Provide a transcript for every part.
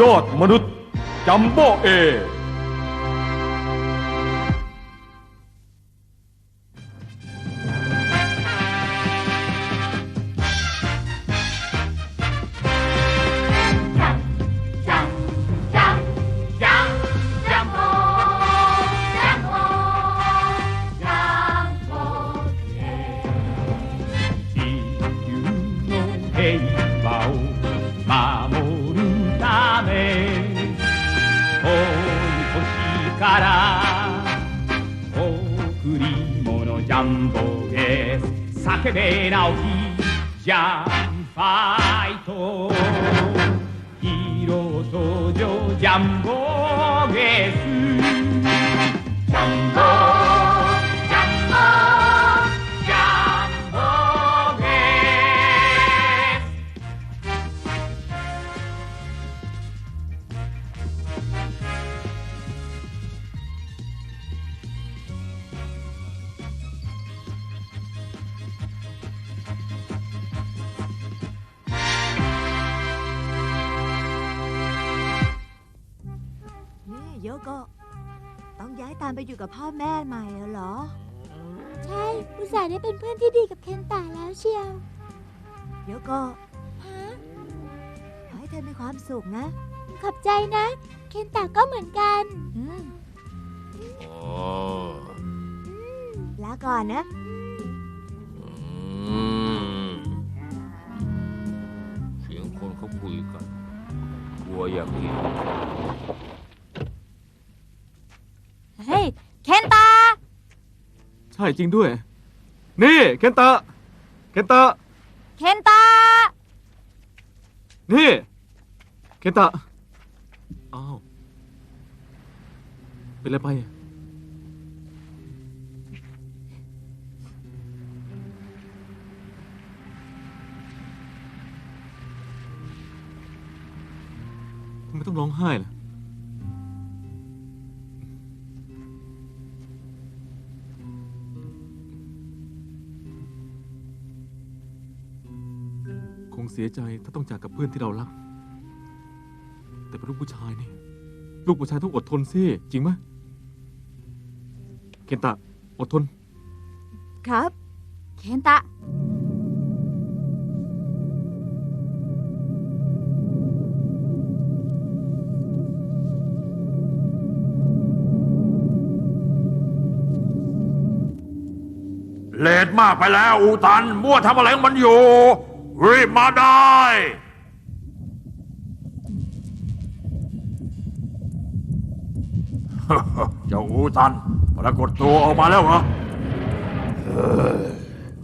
ยอดมนุษย์จัมโบ้เอ 願望です叫べ直きジャンファイト。ヒーロー登場ジャンボーです ยโกะต้องย้ายตามไปอยู่กับพ่อแม่ใหม่เหรอ ใช่อุตส่าห์ได้เป็นเพื่อนที่ดีกับเคนตาแล้วเชียวโยโกะฮะขอให้เธอมีความสุขนะ ขอบใจนะ เคนตาก็เหมือนกันอืมอ๋อลาก่อนนะอืมเสียงคนเขาคุยกันกลัวอยากกิน เฮ้ย เคนตา ใช่จริงด้วย นี่เคนตะเคนตะเคนตา นี่เคนตะอ้าวเป็นอะไรไปอะทำไมต้องร้องไห้ล่ะ เสียใจถ้าต้องจากกับเพื่อนที่เรารัก แต่เป็นลูกผู้ชายนี่ ลูกผู้ชายต้องอดทนสิจริงไหมเคนตะอดทน ครับ เคนตาเลดมากไปแล้วอูตันมั่วทำอะไรของมันอยู่ รีบมาได้ เจ้าอูตันปรากฏตัวออกมาแล้วเหรอ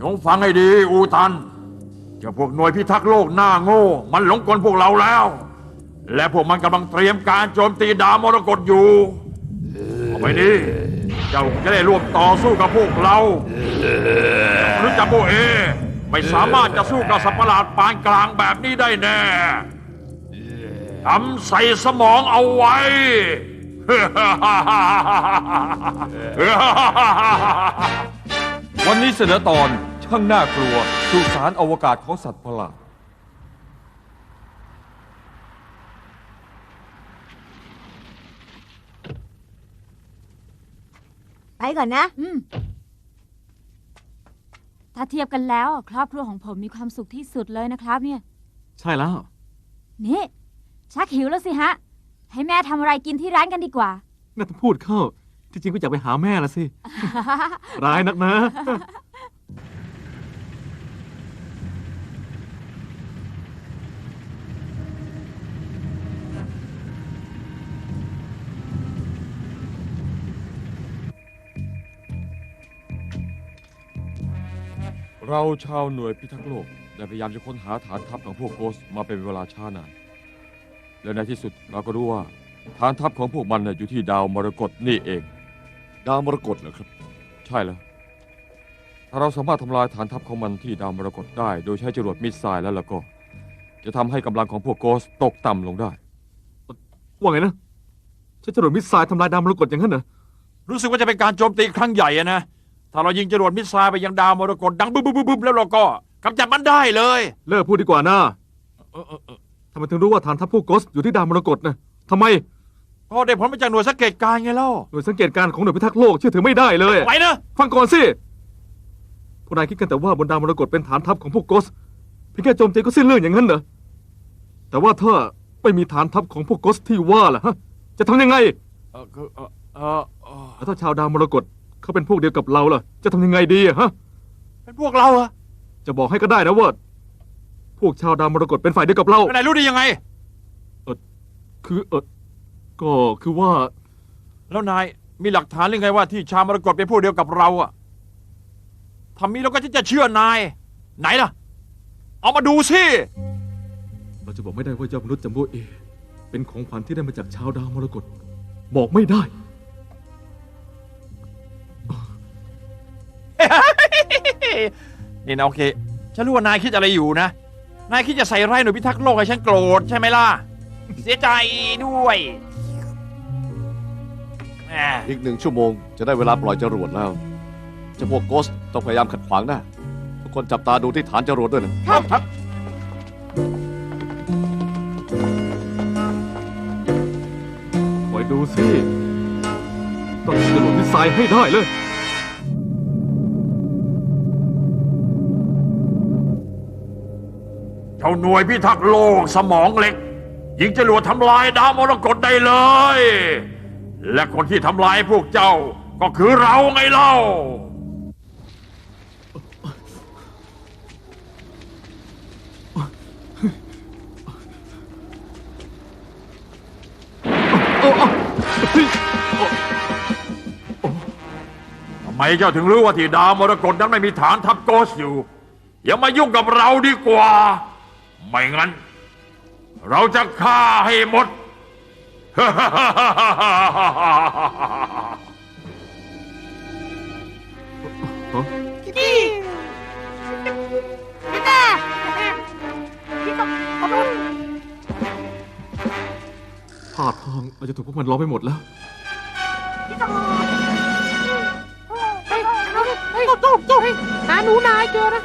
จงฟังให้ดีอูตันเจ้าพวกหน่วยพิทักษ์โลกหน้าโง่ มันหลงกลพวกเราแล้ว และพวกมันกำลังเตรียมการโจมตีดาวมรกตอยู่เอาไปดิเจ้าจะได้ร่วมต่อสู้กับพวกเรารือจัมโบเอ ไม่สามารถจะสู้กับสัตว์ประหลาดปานกลางแบบนี้ได้แน่ทำใส่สมองเอาไว้ วันนี้เสนอตอนช่างน่ากลัวสุสานอวกาศของสัตว์ประหลาด ไปก่อนนะ อืม ถ้าเทียบกันแล้วครอบครัวของผมมีความสุขที่สุดเลยนะครับเนี่ย ใช่แล้ว นี่ชักหิวแล้วสิฮะ ให้แม่ทำอะไรกินที่ร้านกันดีกว่า น่าจะพูดเข้า ที่จริงก็อยากไปหาแม่ละสิ ร้ายนักนะ เราชาวหน่วยพิทักษ์โลกได้พยายามจะค้นหาฐานทัพของพวกโกสต์มาเป็นเวลาช้านาน และในที่สุดเราก็รู้ว่า ฐานทัพของพวกมันน่ะอยู่ที่ดาวมรกตนี่เอง ดาวมรกตเหรอครับ ใช่แล้ว ถ้าเราสามารถทำลายฐานทัพของมันที่ดาวมรกตได้ โดยใช้จรวดมิสไซล์แล้วล่ะก็ จะทำให้กำลังของพวกโกสต์ตกต่ำลงได้ ว่าไงนะใช้จรวดมิสไซล์ทำลายดาวมรกตอย่างนั้นเหรอ รู้สึกว่าจะเป็นการโจมตีครั้งใหญ่อะนะ ถ้าเรายิงจรวดมิสไซล์ไปยังดาวมรกตดังบึ้บบึ้บบึ้บแล้วเราก็กำจัดมันได้เลยเลิกพูดดีกว่านะเออเออเออทำไมถึงรู้ว่าฐานทัพพวกโกสอยู่ที่ดาวมรกตนะทำไมก็ได้ผลมาจากหน่วยสังเกตการณ์ไงเล่าหน่วยสังเกตการณ์ของหน่วยพิทักษ์โลกเชื่อถือไม่ได้เลยไว้นะฟังก่อนสิพวกนายคิดกันแต่ว่าบนดาวมรกตเป็นฐานทัพของพวกโกสเพียงแค่โจมตีก็สิ้นเรื่องอย่างนั้นเหรอแต่ว่าถ้าไม่มีฐานทัพของพวกโกสที่ว่าล่ะฮะจะทำยังไงเออคือเออเออเออแล้วถ้าชาวดาวมรกต เขาเป็นพวกเดียวกับเราล่ะ จะทำยังไงดีอะฮะ เป็นพวกเราเหรอจะบอกให้ก็ได้นะว่าพวกชาวดาวมรกตเป็นฝ่ายเดียวกับเรานายรู้ได้ยังไง คือเออก็คือว่า แล้วนายมีหลักฐานหรือไงว่าที่ชาวมรกตเป็นพวกเดียวกับเราอะทำนี้เราก็จะเชื่อนาย ไหนล่ะ เอามาดูสิเราจะบอกไม่ได้ว่ายอดมนุษย์จัมโบ้เอ เป็นของขวัญที่ได้มาจากชาวดาวมรกตบอกไม่ได้ นี่นะโอเคฉันรู้ว่านายคิดอะไรอยู่นะ นายคิดจะใส่ร้ายหน่วยพิทักษ์โลกให้ฉันโกรธใช่ไหมล่ะ เสียใจด้วยแหมอีกหนึ่งชั่วโมงจะได้เวลาปล่อยจรวดแล้วเจ้าพวกโกสต้องพยายามขัดขวางนะทุกคนจับตาดูที่ฐานจรวดด้วยนะครับครับ คอยดูสิ ต้องกระโดดมิสไซล์ให้ได้เลย เจ้าหน่วยพิทักษ์โลกสมองเหล็ก ยิงจรวดทำลายดาวมรกตได้เลย และคนที่ทำลายพวกเจ้าก็คือเราไงเล่า ทำไมเจ้าถึงรู้ว่าที่ดาวมรกตนั้นไม่มีฐานทัพโกสอยู่ อย่ามายุ่งกับเราดีกว่า ไม่งั้น เราจะฆ่าให้หมดท่าทางเราจะถูกพวกมันล้อมไปหมดแล้วหาหนูนายเจอแล้ว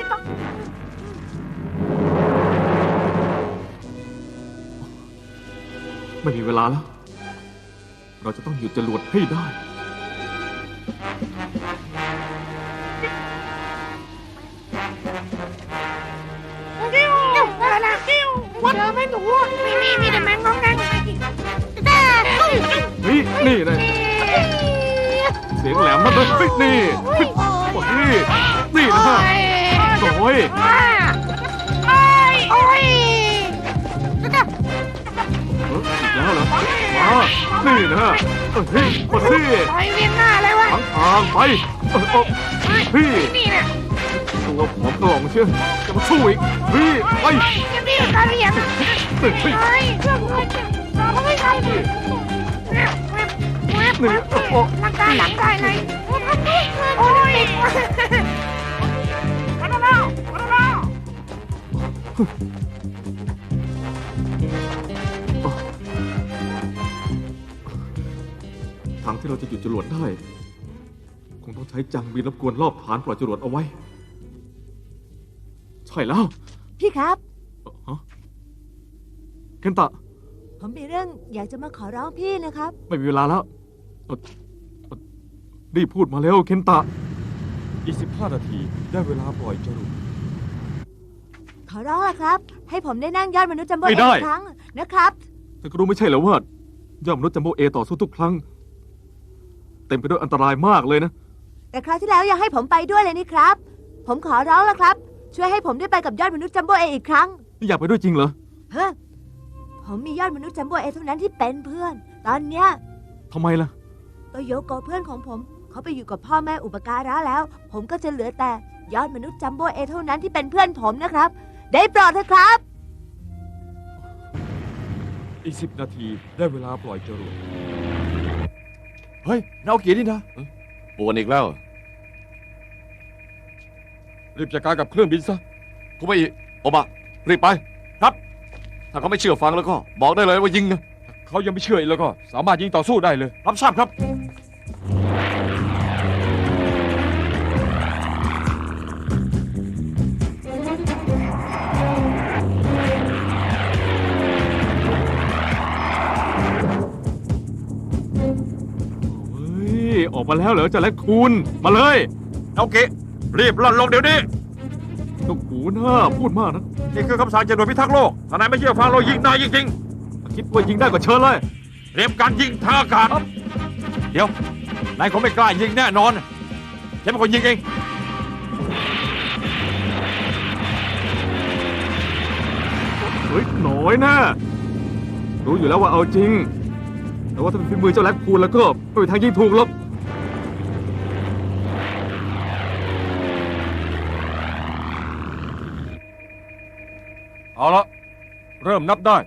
ไม่มีเวลาแล้ว เราจะต้องหยุดจรวดให้ได้กิ้วอะไรนะกิ้วเจอไหมหนูมีมีมีแต่แมงงองแงงแต่เฮ้ยนี่นะเสียงแหลมมากเลยเฮ้ยนี่เฮ้ยนี่นี่นะฮะโอ้ย เหรอมานี่นะฮะเออเฮ้ยมาสิโอ้ยเวียนหน้าเลยวะทั้งทางไปเออเออพี่นี่เนี่ยตัวผอมกระหล่องเชื่อจะมาสู้อีกพี่ไปจะมีการเรียนเฮ้ยเฮ้ยโอ้ยเรื่องอะไรเนี่ยเราไม่ใช่ดิแวบแวบแวบแวบหลังกายหลังกายไหนโอ้ยมาแล้วมาแล้ว ทางที่เราจะหยุดจรวดได้ คงต้องใช้จังบินรบกวนรอบฐานปล่อยจรวดเอาไว้ ใช่แล้วพี่ครับเอ่อฮะเคนตะ ผมมีเรื่องอยากจะมาขอร้องพี่นะครับ ไม่มีเวลาแล้วเอ่อเอ่อรีบพูดมาเร็วเคนตะ อีก 15 นาทีได้เวลาปล่อยจรวด ขอร้องละครับ ให้ผมได้นั่งยอดมนุษย์จัมโบ้ไม่เอได้กครั้งนะครับเธอก็รู้ไม่ใช่เหรอว่ายอดมนุษย์จัมโบ้เอต่อสู้ทุกครั้ง เต็มไปด้วยอันตรายมากเลยนะ แต่คราวที่แล้วยังให้ผมไปด้วยเลยนี่ครับ ผมขอร้องละครับ ช่วยให้ผมได้ไปกับยอดมนุษย์จัมโบ้เออีกครั้งนี่อยากไปด้วยจริงเหรอเฮ้ยผมมียอดมนุษย์จัมโบ้เอเท่านั้นที่เป็นเพื่อน ตอนเนี้ยทำไมล่ะก็โยโกะเพื่อนของผมเขาไปอยู่กับพ่อแม่อุปการะแล้ว ผมก็จะเหลือแต่ยอดมนุษย์จัมโบ้เอเท่านั้นที่เป็นเพื่อนผมนะครับ ได้โปรดเถอะครับ อีก10นาทีได้เวลาปล่อยจรวด เฮ้ยนาโอกินี่นะปวนอีกแล้ว รีบจัดการกับเครื่องบินซะคุไม่โอบะรีบไป ครับ ถ้าเขาไม่เชื่อฟังแล้วก็ บอกได้เลยว่ายิงนะเขายังไม่เชื่ออีกแล้วก็ สามารถยิงต่อสู้ได้เลย รับทราบครับ ออกมาแล้วเหรอเจ้าแรคคูนมาเลยโอเครีบล่อนลงเดี๋ยวนี้นกหูหน้าพูดมากนะนี่คือคำสั่งจากหน่วยพิทักษ์โลกถ้านายไม่เชื่อฟังเรายิงนายจริงคิดว่ายิงได้ก็เชิญเลยๆเตรียมการยิงทางอากาศเดี๋ยวนายคงไม่กล้ายิงแน่นอนฉันเป็นคนยิงเองเฮ้ยหน่อยนะรู้อยู่แล้วว่าเอาจริง แต่ว่าถ้าเป็นฝีมือเจ้าแรคคูนแล้วก็ไม่มีทางยิงถูกหรอก เอาละเริ่มนับได้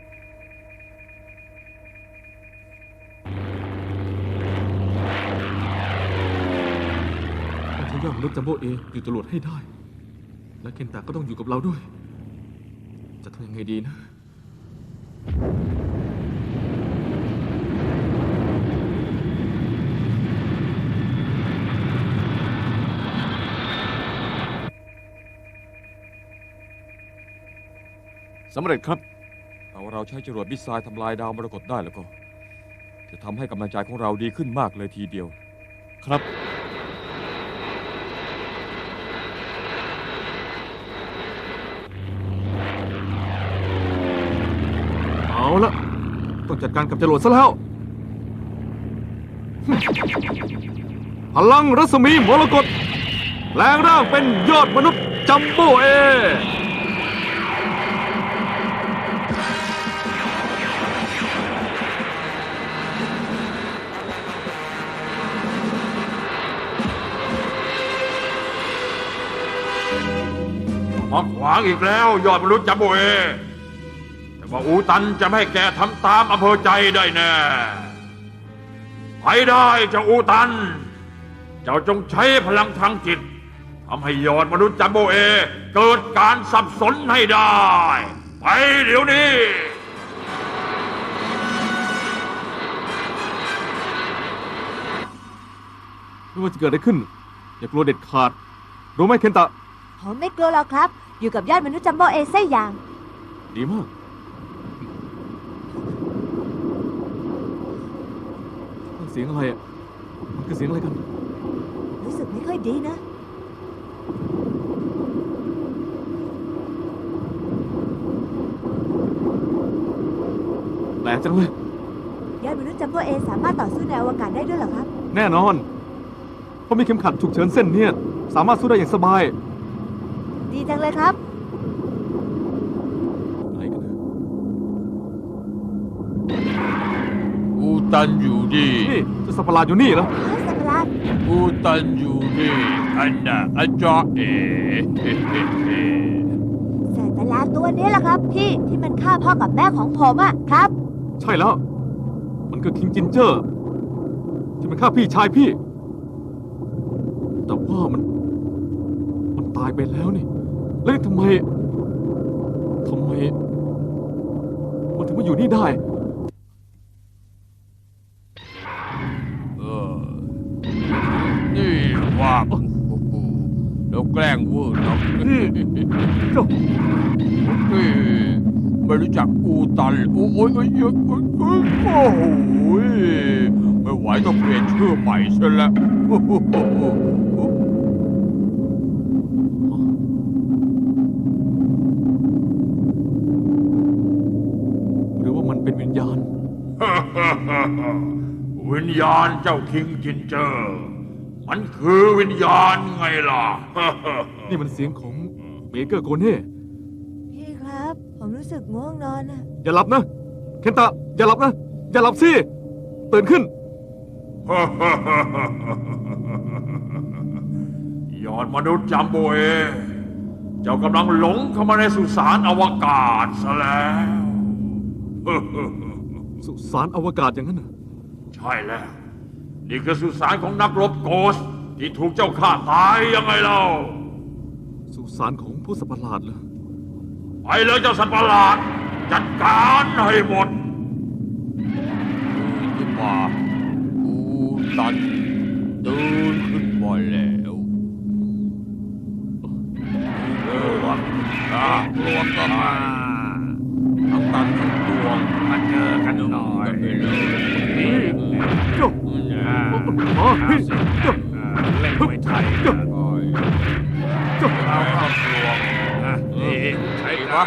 ต้องใช้ยอดมนุษย์จัมโบ้เออยู่ตรวจให้ได้ และเคนตาก็ต้องอยู่กับเราด้วย จะทำยังไงดีนะ สำเร็จครับเอาเราใช้จรวดมิสไซล์ทำลายดาวมรกตได้แล้วก็ จะทำให้กำลังใจของเราดีขึ้นมากเลยทีเดียว ครับ เอาละต้องจัดการกับจรวดซะแล้ว พลังรัศมีมรกตแปลงร่างเป็นยอดมนุษย์จัมโบ้เอ มาขวางอีกแล้ว ยอดมนุษย์จัมโบเอ แต่ว่าอูตันจะไม่ให้แกทำตามอำเภอใจได้แน่ไปได้เจ้าอูตัน เจ้าจงใช้พลังทางจิตทำให้ยอดมนุษย์จัมโบเอ เกิดการสับสนให้ได้ ไปเดี๋ยวนี้ไม่ว่าจะเกิดอะไรขึ้น อย่ากลัวเด็ดขาด รู้ไหมเคนตะ ผมไม่กลัวหรอกครับ อยู่กับยอดมนุษย์จัมโบ้เอสักอย่าง ดีมากนั่นเสียงอะไรอะ มันคือเสียงอะไรกัน รู้สึกไม่ค่อยดีนะ แปลกจังเลย ยอดมนุษย์จัมโบ้เอสามารถต่อสู้ในอวกาศได้ด้วยเหรอครับ แน่นอน เพราะมีเข็มขัดฉุกเฉินเส้นเนี่ย สามารถสู้ได้อย่างสบาย ดีจังเลยครับไหนกันนะอูตันอยู่นี่นี่เจะสัตว์ประหลาดอยู่นี่เหรออ้าวสัตว์ประหลาดอูตันอยู่นี่อันน่ะอาจารย์เอ๋สัตว์ประหลาดตัวนี้แหละครับ พี่ที่มันฆ่าพ่อกับแม่ของผมอะครับ ใช่แล้ว มันคือคิงจินเจอร์ ที่มันฆ่าพี่ชายพี่ แต่ว่ามัน มันตายไปแล้วนี่ แล้วนี่ทำไมทำไม มันถึงมาอยู่นี่ได้ เออ นี่ว่าโอ้โหเราแกล้งเวอร์นะนี่เจ้าเฮ้ยไม่รู้จักอูตันโอ้ยโอ้ยโอ้ยโอ้ยโอ้ยโอ้ยโอ้โหไม่ไหวต้องเปลี่ยนชื่อใหม่ซะแล้ว มันเป็นวิญญาณ วิญญาณเจ้าคิงจินเจอร์มันคือวิญญาณไงล่ะ นี่มันเสียงของเบเกอร์โกเน่พี่ครับ ผมรู้สึกง่วงนอนอะอย่าหลับนะเคนตะอย่าหลับนะ อย่าหลับสิตื่นขึ้น ยอดมนุษย์จัมโบเอ เจ้ากำลังหลงเข้ามาในสุสานอวกาศซะแล้ว สุสานอวกาศอย่างนั้นน่ะใช่แล้ว นี่คือสุสานของนักรบโกส ที่ถูกเจ้าฆ่าตายยังไงเล่า สุสานของผู้สัตว์ประหลาดเหรอไปเลยเจ้าสัตว์ประหลาด จัดการให้หมดขึ้นมาอูตันตื่นขึ้นมาแล้วเออวะอะรวมกันมา ทั้งตันทั้งดวงมาเจอกันหน่อยไปเลยโย่อ๋อเฮ้ยโย่เล่นมวยไทยนะโย่เอาเข้าสวงนะนี่ใช่ปะ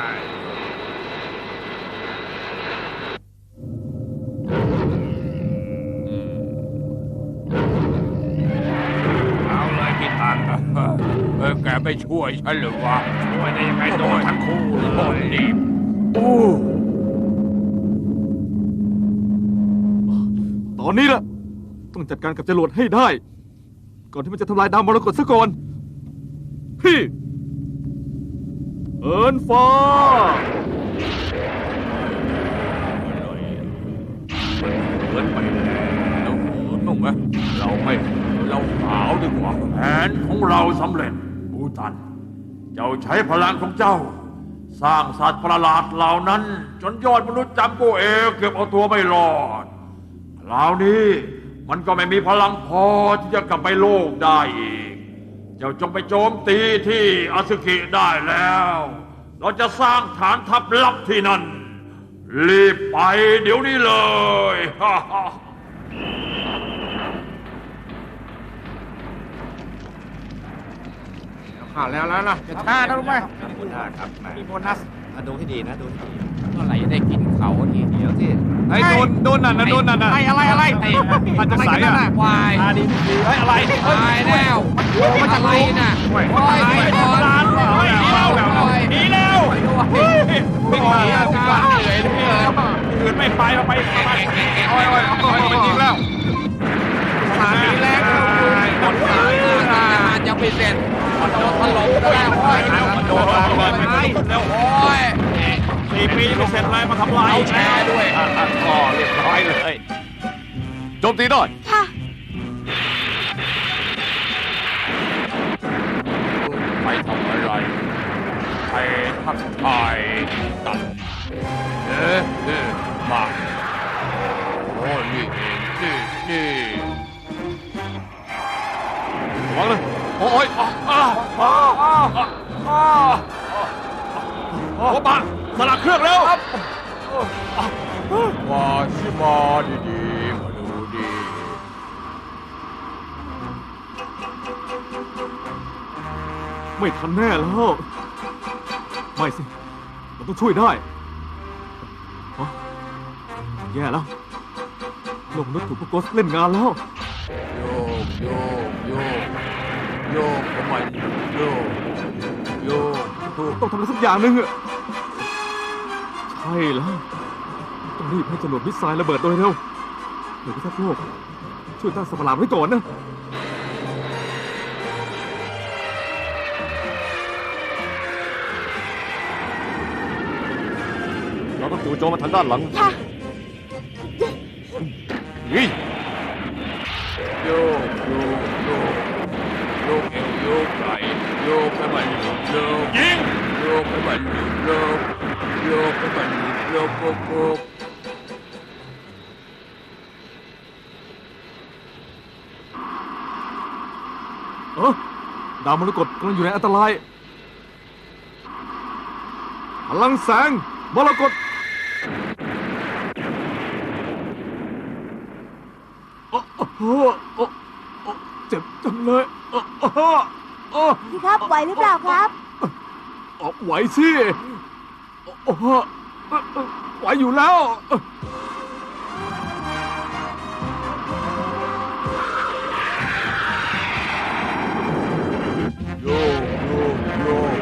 เอาเลยพี่ตันเออแกไม่ช่วยฉันหรือวะช่วยได้ยังไงโดนทั้งคู่เลยนี่โอ้ ตอนนี้ละต้องจัดการกับจรวดให้ได้ ก่อนที่มันจะทำลายดาวมรกตซะก่อน พี่ เอินฟ้า เกินไปแล้วนุ่มไหมเราไม่เราขาวดีกว่า แผนของเราสำเร็จอูตัน เจ้าใช้พลังของเจ้า สร้างสัตว์ประหลาดเหล่านั้น จนยอดมนุษย์จำโกเอเกือบเอาตัวไม่รอดคราวนี้มันก็ไม่มีพลังพอที่จะกลับไปโลกได้อีก เจ้าจงไปโจมตีที่อาซึกิได้แล้ว เราจะสร้างฐานทัพลับที่นั่น รีบไปเดี๋ยวนี้เลยฮ่า ฮ่าข่าวแล้วแล้วนะจะช้านะรู้ไหมครับมีโบนัสดูให้ดีนะดูให้ดีเมื่อไหร่จะได้กินเขาทีเดี๋ยวที่ไอ้โดนโดนนั่นนะโดนนั่นนะไอ้อะไรอะไรมันจะใสอะวายตาดีดีเฮ้ยอะไรวายแล้วมันจะอะไรน่ะโอ้ยโอ้ยโอ้ยร้านเปล่าเนี่ยเปล่าแบบหนีแล้วไม่มาแล้วเหนื่อยเลยอื่นไม่ไปเราไปไปโอ้ยโอ้ยโอ้ยมันยิงแล้วมาดีแล้วหมดเลยยังไม่เสร็จ มันโดนถล่มแล้วโอ้ยมันโดนระเบิดไปแล้วโอ้ยสี่ปีไม่เสร็จอะไรมาทำลายแชร์ด้วยก็เรียบร้อยเลยโจมตีได้ค่ะไปทำอะไรไปทักทายกันเอ๊ะเอ๊ะมาโอ้นี่เองนี่นี่ระวังเลย โอ้ยอ้าอ้าอ้าอ้าโอ้ปะสลักเครื่องแล้วมาชิมาดีๆมาดูดีไม่ทันแน่แล้ว ไม่สิ เราต้องช่วยได้แย่แล้วลกมนุษย์ถูกพวกโกสเล่นงานแล้ว โยกโยก โยกทำไมโยกโยกถูกต้องทำอะไรสักอย่างหนึ่งอะใช่แล้วต้องรีบให้จรวดมิสไซล์ระเบิดโดยเร็วเดี๋ยวพิทักษ์โลกช่วยตั้งสัตว์ประหลาดไว้ก่อนนะเราต้องจู่โจมมาทางด้านหลังค่ะ นี่ โยกโยกโยกโยกเอวโยกไหล่โยกให้มันหยุดโยกยิงโย กให้มันหยุดโยกโยกให้มันหยุดโยกโยกโยกเออดาวมรกตกำลังอยู่ในอันตรายพลังแสงมรกตโอ้โหโอ้โอ้เจ็บจังเลยโอ้โหโอ้ พี่ครับไหวหรือเปล่าครับ ไหวสิโอ้โหไหวอยู่แล้วโยกโยกโยก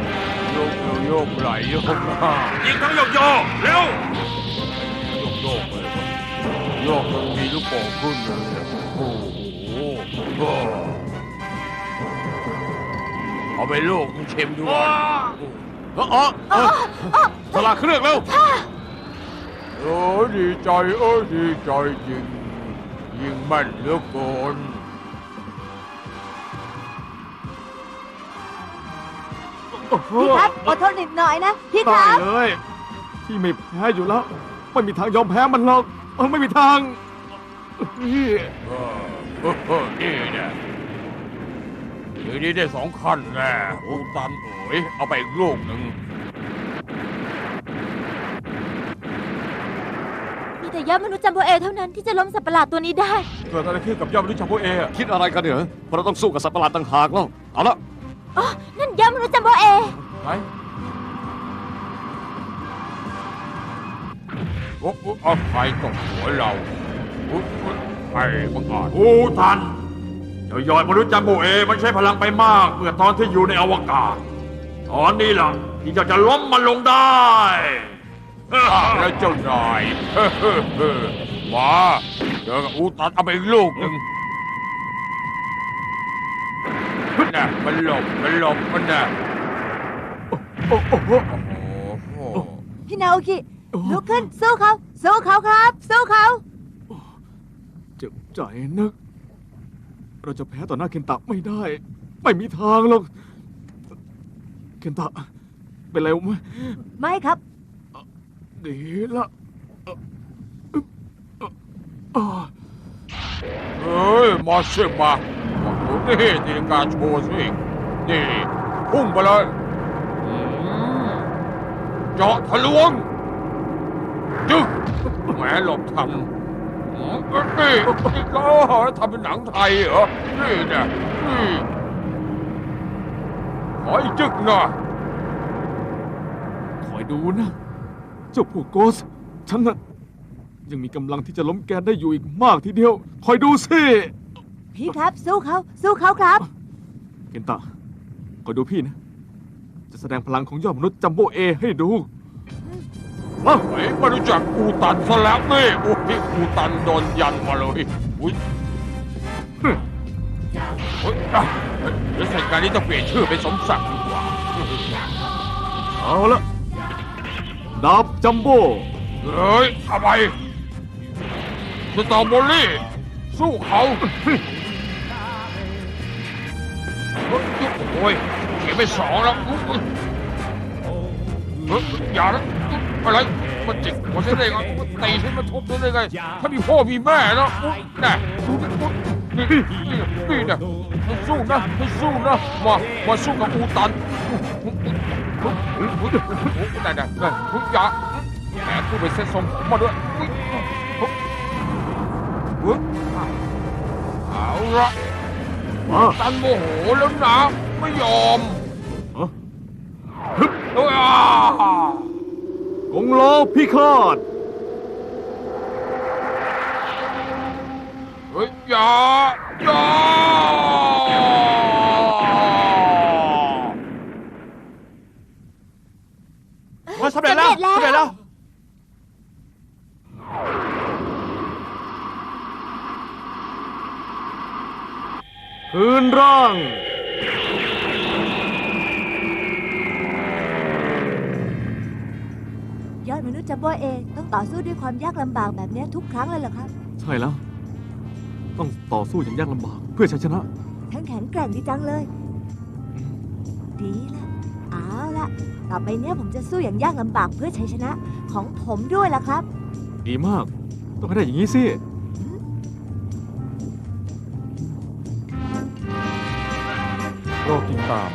โยกโยกไหลโยกหน้ายิงทั้งโยกโยกเร็วโยกโยกไปเลยโยกจนมีลูกโป่งขึ้นเลยโอ้โหโอ้เอาไปลูกมึงเค็มด้วยเออเออเออสลักเครื่องแล้วโอ้ดีใจเออดีใจจริง ยิงแม่นเหลือเกินโอ้โหพี่ครับอดทนอีกหน่อยนะ พี่คได้รับเลยที่ไม่แพ้อยู่แล้วไม่มีทางยอมแพ้มันหรอกเออไม่มีทาง นี่ เออเออ เออนี่เนี่ยทีนี้ได้สองขั้นแน่อูตันเอ๋ยเอาไปอีกลูกหนึ่งมีแต่ยอดมนุษย์จัมโบเอเท่านั้นที่จะล้มสัตว์ประหลาดตัวนี้ได้ เกิดอะไรขึ้นกับยอดมนุษย์ชาวโบเออะคิดอะไรกันเนี่ยเพราะเราต้องสู้กับสัตว์ประหลาดต่างหากแล้วเอาละอ๋อ นั่นยอดมนุษย์จัมโบเอ ไหนโอ้โอ้เอาใครตกหัวเราโอ้โอ้ใครบังอาจอูทัน เจ้ายอดมนุษย์จัมโบเอมันใช้พลังไปมากเมื่อตอนที่อยู่ในอวกาศ ตอนนี้ล่ะที่เจ้าจะล้มมันลงได้แล้วเจ้านายเฮ้อเฮ้อเฮ้อมาเจอกับอูตันเอาไปอีกลูกหนึ่งน่ะมันหลบมันหลบมันน่ะโอ้โอ้โหโอ้โหพี่นาโอกิลุกขึ้นสู้เขาสู้เขาครับสู้เขาเจ็บใจนัก เราจะแพ้ต่อหน้าเคนตะไม่ได้ ไม่มีทางหรอก เคนตะ เป็นไรวะไม่ครับ ดีละเอ่อเอ่อเอ่อเฮ้ยมาสิมามาดูนี่ตีลังกาโชว์สินี่พุ่งไปเลยอืมเจาะทะลวงจึ๊กแหมหลบทั นอืมเอ้ยนี่นี่ก็ทำเป็นหนังไทยเหรอ นี่เนี่ยนี่ขออีกจึ๊กหน่อยคอยดูนะ เจ้าพวกโกส ฉันน่ะยังมีกำลังที่จะล้มแกได้อยู่อีกมากทีเดียว คอยดูสิ พี่ครับสู้เขาสู้เขาครับเคนตะคอยดูพี่นะ จะแสดงพลังของยอดมนุษย์จัมโบเอให้ดู มาเฮ้ยมารู้จักอูตันซะแล้วนี่โอ้ยอูตันโดนยันมาเลยอุ้ยเฮ้ยอะเดี๋ยวเสร็จการนี้ต้องเปลี่ยนชื่อเป็นสมศักดิ์ดีกว่าเอาละดาบจัมโบเฮ้ยทำไมสตรอเบอรี่ สู้เขาเฮ้ยโอ้ยเขียนไปสองแล้วเฮ้ยอย่านะ อะไรมันจิกหัวฉันได้ไงมันตีฉันมาทุบฉันได้ไงถ้ามีพ่อมีแม่เนาะน่ะอุ๊ยอุ๊ยนี่นี่นี่นะมันสู้นะมันสู้นะมามาสู้กับอูตันอุ๊ยอุ๊ยอุ๊ยอุ๊ยอุ๊ยอุ๊ยได้ได้ได้อยอย่าแหมกูไปเซ็ตทรงผมมาด้วยเอาละตันโมโหแล้วนะไม่ยอมฮะเอ้ยอ่า กงล้อพิฆาตเฮ้ยอย่าอย่าสำเร็จแล้วสำเร็จแล้ว สำเร็จแล้ว คืนร่าง ยอดมนุษย์ จัมโบเอต้องต่อสู้ด้วยความยากลำบากแบบเนี้ยทุกครั้งเลยเหรอครับ ใช่แล้ว ต้องต่อสู้อย่างยากลำบาก เพื่อชัยชนะ ทั้งแข็งแกร่งดีจังเลย ดีละเอาละต่อไปเนี้ยผมจะสู้อย่างยากลำบากเพื่อชัยชนะของผมด้วยล่ะครับ ดีมาก ต้องให้ได้อย่างนี้สิรอติดตาม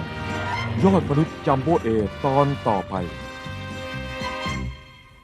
ยอดมนุษย์จัมโบเอตอนต่อไป